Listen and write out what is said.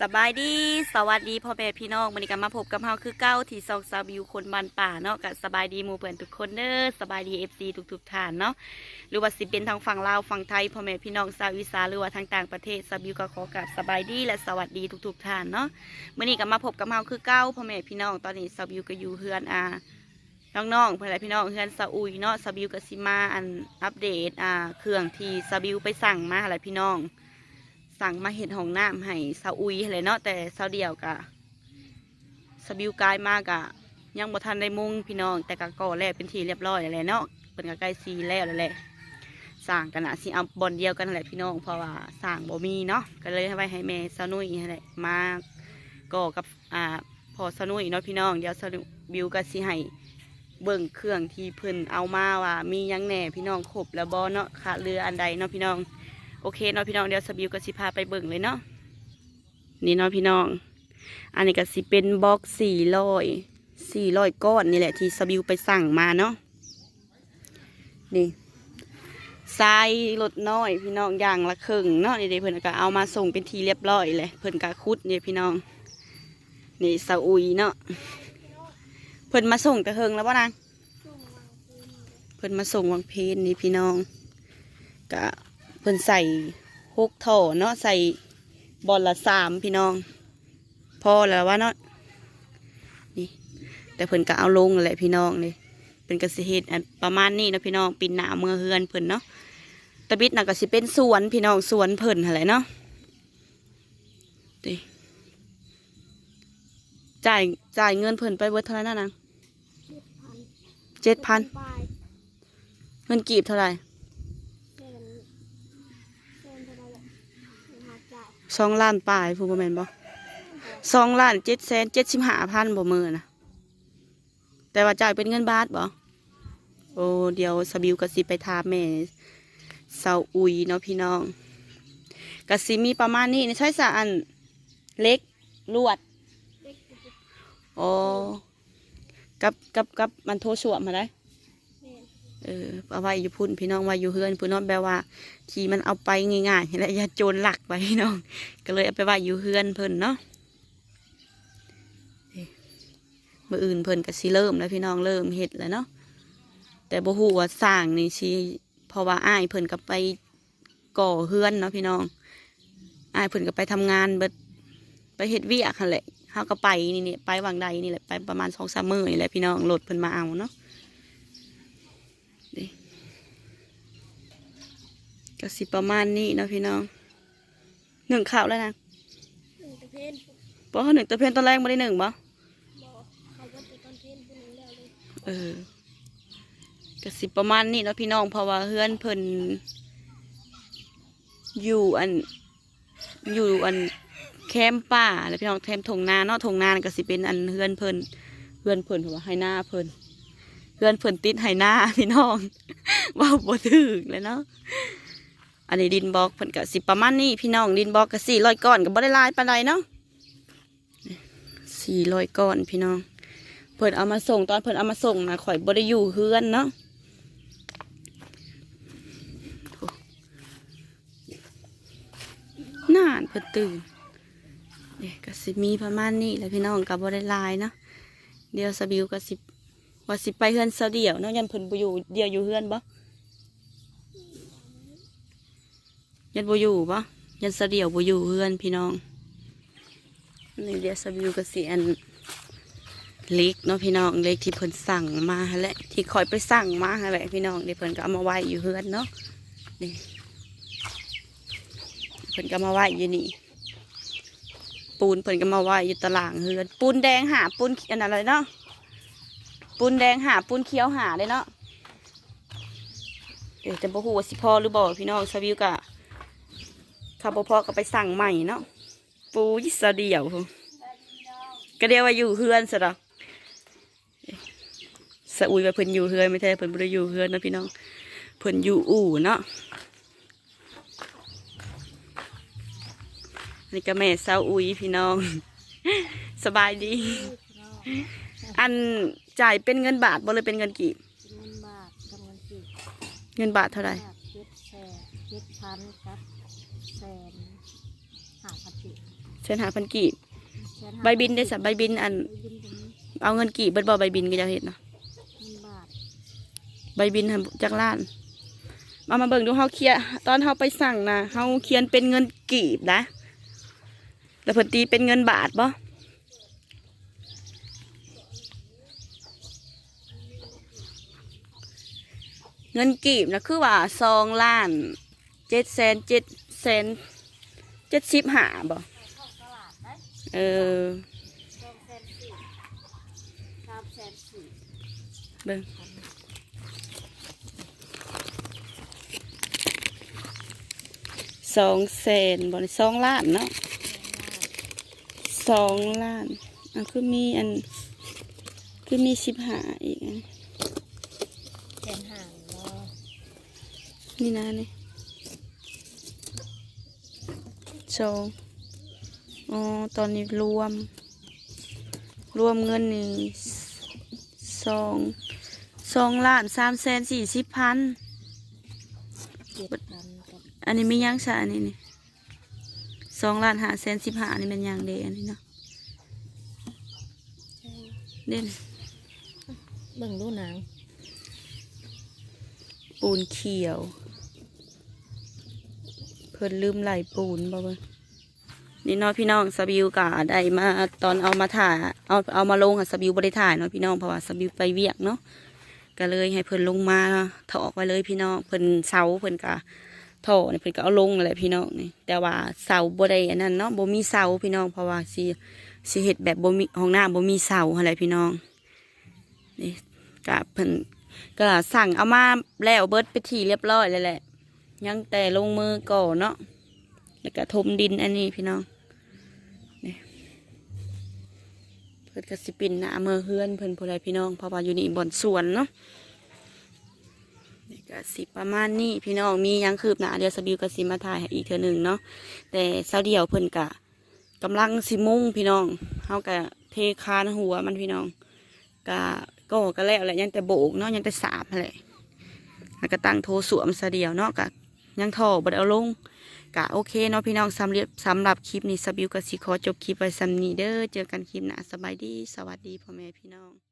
สบายดี สวัสดีพ่อแม่พี่น้องวันนี้ก็มาพบกับเฮาคือเก้าที่ซอกซาบิวคนบ้านป่าเนาะก็สบายดีหมู่เพื่อนทุกคนเด้อสบายดีเอฟซีทุกๆท่านเนาะหรือว่าสิเป็นทางฝั่งลาวฝั่งไทยพ่อแม่พี่น้องชาวอีสานหรือว่าทางต่างประเทศซาบิวก็ขอกราบสบายดีและสวัสดีทุกๆท่านเนาะวันนี้ก็มาพบกับเฮาคือเก้าพ่อแม่พี่น้องตอนนี้ซาบิวก็อยู่เฮือนอาน้องๆเพื่อนพี่น้องเฮือนซาอุยเนาะซาบิวก็สิมาอันอัปเดตอ่าเครื่องที่ซาบิวไปสั่งมาอะไรพี่น้อง สั่งมาเห็ดห้องน้ำให้สาวอุยเลยเนาะแต่สาวเดียวกะสบิวกายมากอะยังบ่ทันได้มุงพี่น้อง แต่กะก่อแล้วเป็นทีเรียบร้อยแล้วเนาะเป็นกะใกล้ซีแล้วแหละสั่งกันนะสิเอาบอลเดียวกันแหละพี่น้องเพราะว่าสั่งบ่มีเนาะก็เลยให้ไว้ให้แม่สาวนุยนั่นแหละมาก่อกับอ่าพอสาวนุ่ยเนาะพี่น้องเดี๋ยวสาวบิวก็สิให้เบิ่งเครื่องที่เพิ่นเอามาว่ามียังแหน่พี่น้องครบแล้วบ่เนาะขาเรืออันใดเนาะพี่น้อง โอเคเนาะพี่น้องเดี๋ยวสบิวก็สิพาไปเบิ่งเลยเนาะนี่เนาะพี่น้อง อันนี้ก็สิเป็นบล็อกสี่ร้อยสี่ร้อยก้อนนี่แหละที่สบิวไปสั่งมาเนาะนี่ทรายรถน้อย พี่น้องอย่างละครึ่งเนาะนี่เดี๋ยวเพิ่อนก็เอามาส่งเป็นทีเรียบร้อยเลยเพิ่อนก็คุดนี่พี่น้อง นี่สาอุยเนาะเพิ่อนมาส่งแต่เฮิงแล้วป่ะนางเพิ่อนมาส่งวังเพนนี่พี่น้องก็ เพิ่นใส่หกท่อเนาะใส่บอลละสามพี่น้อง พอแล้วว่าเนาะนี่ แต่เพิ่นก็เอาลงนั่นแหละพี่น้องนี่เป็นเกษตรอันประมาณนี้เนาะพี่น้องปินหนาเมืองเฮือนเพิ่นเนาะตะบิดน่ะก็สิเป็นสวนพี่น้องสวนเพิ่นอะไรเนาะดิจ่ายจ่ายเงินเพิ่นไปเบิดเท่าไหร่นั่นนะเจ็ดพันเงินกีบเท่าไหร่ สองล้านปลายพูดบ่แม่นบ่สองล้านเจ็ดแสนเจ็ดสิบห้าพันบ่มือนะแต่ว่าจ่ายเป็นเงินบาทบ่โอ้เดี๋ยวสบิวกสิไปถามแม่เสาอุยเนาะพี่น้องกสิมีประมาณนี้นี่ใช้สะอันเล็กลวดโอ้กับกับกับมันโทรสวมมาได้ เออเอาไว้อยู่พุ่นพี่น้องไว้อยู่เฮือนพุ่น้องแปลว่าที่มันเอาไปง่ายๆและอย่าโจรหลักไปพี่น้อง ก็เลยเอาไปไว้อยู่เฮือนเพิ่นเนาะนี่มื่ออื่นเพิ่นก็สิเริ่มแล้วพี่น้องเริ่มเฮ็ดแล้วเนาะแต่บ่ฮู้ว่าสร้างนี่สิเพราะว่าอ้ายเพิ่นก็ไปก่อเฮือนเนาะพี่น้องอ้ายเพิ่นก็ไปทำงานเบิดไปเฮ็ดเวียกหั่นแหละเฮาก็ไปนี่นี่ไปวางใดนี่แหละไปประมาณ2-3มื้อนี่แหละพี่น้องรถเพิ่นมาเอาเนาะ ก็สิประมาณนี้เนาะพี่น้องหนึ่งข่าวแล้วนะเพราะหนึ่งตะเพนตอนแรกไม่ได้หนึ่งบ่เออก็สิประมาณนี้เนาะพี่น้องเพราะว่าเฮือนเพิ่นอยู่อันอยู่อันแคมป์ป่าแล้วพี่น้องแคมป์ทงนาเนาะทงนาก็สิเป็นอันเฮือนเพิ่นเฮือนเพิ่นเพราะว่าให้หน้าเพิ่นเฮือนเพิ่นติดให้หน้าพี่น้องว่าบ่ถึกเลยเนาะ อันนี้ดินบล็อกเพิ่นก็สิประมาณนี้พี่น้องดินบล็อกก็สี่ร้อยก้อนก็บ่ได้ลายปานใดเนาะสี่ร้อยก้อนพี่น้อง เพิ่นเอามาส่งตอนเพิ่นเอามาส่งนะข่อยบ่ได้อยู่เฮือนเนาะนานเพิ่นตื่นเนี่ยก็สิมีประมาณนี้แหละพี่น้องก็บ่ได้ลายเนาะเดี๋ยวสบิวก็สิว่าสิไปเฮือนเสเดียวเนาะยันเพิ่นบ่อยู่เดียวอยู่เฮือนบ่ ยันบ่อยู่ปะยันเสะเดียวบ่อยู่เพื่อนพี่น้องนี่เดียวสบิวกับสีอันเล็กเนาะพี่น้องเล็กที่เพิ่นสั่งมาแหละที่คอยไปสั่งมาแหละพี่น้องเดี๋ยวเพิ่นก็เอามาไว้อยู่เพื่อนเนาะนี่เพิ่นก็มาไว้อยู่นี่ ปูนเพิ่นก็มาไว้อยู่ตารางเฮือนปูนแดงหาปูนอันนั้นเนาะปูนแดงหาปูนเขียวหาเลยเนาะเดี๋ยวจะบ่ฮู้ว่าสิพอหรือบ่พี่น้องสบิวกะ ข้าวพ่อก็ไปสั่งใหม่เนาะปูยิสเดียวพู้นก็เดียวว่าอยู่เฮือนสะดอกสะอุยว่าเพิ่นอยู่เฮือนไม่ใช่เพิ่นบ่ได้อยู่เฮือนเนาะพี่น้องเพิ่นอยู่อู่เนาะนี่ก็แม่สาวอุยพี่น้อง สบายดี อันจ่ายเป็นเงินบาทบ่เลยเป็นเงินกี่เงินบาทกำลังสิบเงินบาทเท่าไหร่บาทเจ็ดแสนเจ็ดพันครับแสน ห้าพันสิบแสนหาพันกีบแสนห้าใบบินได้สัใบบินอันใบบินตรงนี้เอาเงินกีบเบิดบ่ใบบินก็จะเห็นเนาะมันบาทใบบินหันจากล้านมามาเบิ่งดูเฮาเคลียร์ตอนเฮาไปสั่งนะเฮาเขียนเป็นเงินกีบนะแล้วเพิ่นตีเป็นเงินบาทบ่เงินกีบนะคือว่าสองล้านเจ็ดแสนเจ็ดแสน เจ็ดสิบห้าบ่เข้าตลาดได้เออสองแสนสี่สามแสนสี่เบิ่งสองแสนบ่ได้สองล้านเนาะสองล้านอะคือมีอัน คือมีสิบห้าอีกอันแสนห้าเนาะนี่นะนี่ สองอ๋อตอนนี้รวม รวมเงินนี่สองสองล้านสามแสนสี่สิบพันเจ็ดพันกับอันนี้มียังซะอันนี้นี่สองล้านห้าแสนสิบห้านี่เป็นยังเดอันนี้เนาะใช่เด่นเบิ่งดูหนัง ปูนเขียวเพิ่นลืมไหลปูนบ่เบิ่งนี่เนาะพี่น้องสบิวกะได้มาตอนเอามาถ่ายเอาเอามาลงอะสบิวบ่ได้ถ่ายเนาะพี่น้องเพราะว่าสบิวไปเวียกเนาะก็เลยให้เพิ่นลงมาถอกไว้เลยพี่น้องเพิ่นเสาเพิ่นก็ท่อนี่เพิ่นก็เอาลงนั่นแหละพี่น้องนี่แต่ว่าเสาบ่ได้อันนั้นเนาะบ่มีเสาพี่น้องเพราะว่าสิสิเฮ็ดแบบบ่มีห้องน้ำบ่มีเสาหั่นแหละพี่น้องนี่ก็เพิ่นก็สั่งเอามาแล้วเบิดไปที่เรียบร้อยแล้วแหละ ยังแต่ลงมือก่อเนาะแล้วก็ทมดินอันนี้พี่น้องนี่เพิ่นก็สิปินหน้าเมือเฮือนเพิ่นผู้ใดพี่น้องเพราะว่าอยู่นี่บ่อนสวนเนาะก็สิประมาณนี้พี่น้องมียังคืบหน้าเดี๋ยวสบิวก็สิมาถ่ายอีกเทื่อหนึ่งเนาะแต่เสาเดียวเพิ่นกะกำลังสิมุ่งพี่น้องเฮาก็เทคานหัวมันพี่น้องกะก็ก็แล้วแหละยังแต่โบกเนาะยังแต่สาบแหละแล้วก็ตั้งโทรสวมเสเดียวเนาะกะ ยังท่อบัดเอาลงกะโอเคเนาะพี่น้องสำหรับสำหรับคลิปนี้สบิวกับสิคอจบคลิปไปสำนีเด้อเจอกันคลิปหน้าสบายดี สวัสดีพ่อแม่พี่น้อง